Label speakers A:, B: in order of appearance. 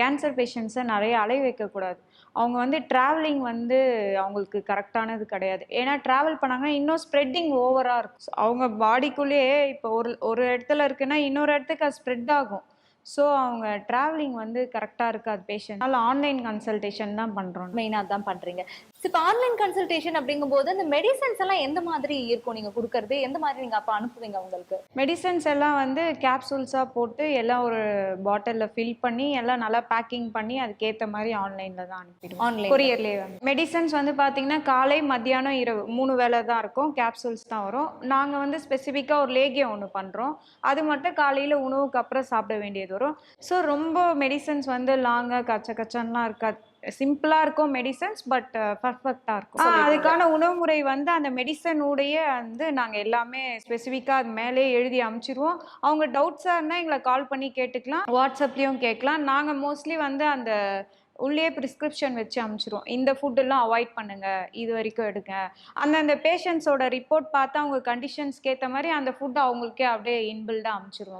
A: Cancer பேஷண்ட்ஸை நிறைய அலைய வைக்கக்கூடாது. அவங்க வந்து ட்ராவலிங் வந்து அவங்களுக்கு கரெக்டானது கிடையாது. ஏன்னா ட்ராவல் பண்ணாங்கன்னா இன்னும் ஸ்ப்ரெட்டிங் ஓவராக இருக்கும். அவங்க பாடிக்குள்ளேயே இப்போ ஒரு ஒரு இடத்துல இருக்குன்னா இன்னொரு இடத்துக்கு அது ஸ்ப்ரெட் ஆகும். ஸோ அவங்க ட்ராவலிங் வந்து கரெக்டாக இருக்காது பேஷண்ட் அதனால் ஆன்லைன் கன்சல்டேஷன் தான் பண்ணுறோம்
B: மெயினாக தான் பண்ணுறீங்க இப்போ ஆன்லைன் கன்சல்டேஷன் அப்படிங்கும்போது அந்த மெடிசன்ஸ் எல்லாம் எந்த மாதிரி இருக்கும் நீங்க கொடுக்கறது? எந்த மாதிரி நீங்க அப்ப அனுப்புவீங்க உங்களுக்கு?
A: மெடிசன்ஸ் எல்லாம் வந்து கேப்சூல்ஸாக போட்டு எல்லாம் ஒரு பாட்டிலில் ஃபில் பண்ணி எல்லாம் நல்லா பேக்கிங் பண்ணி அதுக்கேற்ற மாதிரி ஆன்லைனில் தான் அனுப்பிடுவோம்
B: ஆன்லைன்
A: கொரியர்லேயே வந்து. மெடிசன்ஸ் வந்து பார்த்தீங்கன்னா காலை மத்தியானம் இரவு மூணு வேளை தான் இருக்கும். கேப்சூல்ஸ் தான் வரும். நாங்கள் வந்து ஸ்பெசிஃபிக்காக ஒரு லேகியம் ஒன்று பண்ணுறோம் அது மட்டும் காலையில் உணவுக்கு அப்புறம் சாப்பிட வேண்டியது வரும். ஸோ ரொம்ப மெடிசன்ஸ் வந்து லாங்காக கச்ச கச்சன்லாம் இருக்காது. சிம்பிளாக இருக்கும் மெடிசன்ஸ் பட் பர்ஃபெக்டாக இருக்கும். அதுக்கான உணவு முறை வந்து அந்த மெடிசன் உடைய வந்து நாங்கள் எல்லாமே ஸ்பெசிஃபிக்காக அது மேலே எழுதி அமுச்சிடுவோம் அவங்க டவுட்ஸாக இருந்தால் எங்களை கால் பண்ணி கேட்டுக்கலாம். வாட்ஸ்அப்லேயும் கேட்கலாம். நாங்கள் மோஸ்ட்லி வந்து அந்த உள்ளே ப்ரிஸ்கிரிப்ஷன் வச்சு அமுச்சிருவோம். இந்த ஃபுட்டெல்லாம் அவாய்ட் பண்ணுங்க. இது வரைக்கும் எடுங்க. அந்தந்த பேஷண்ட்ஸோட ரிப்போர்ட் பார்த்து அவங்க கண்டிஷன்ஸ்க்கு ஏற்ற மாதிரி அந்த ஃபுட் அவங்களுக்கே அப்படியே இன்பில்டாக அமுச்சிருவோம்.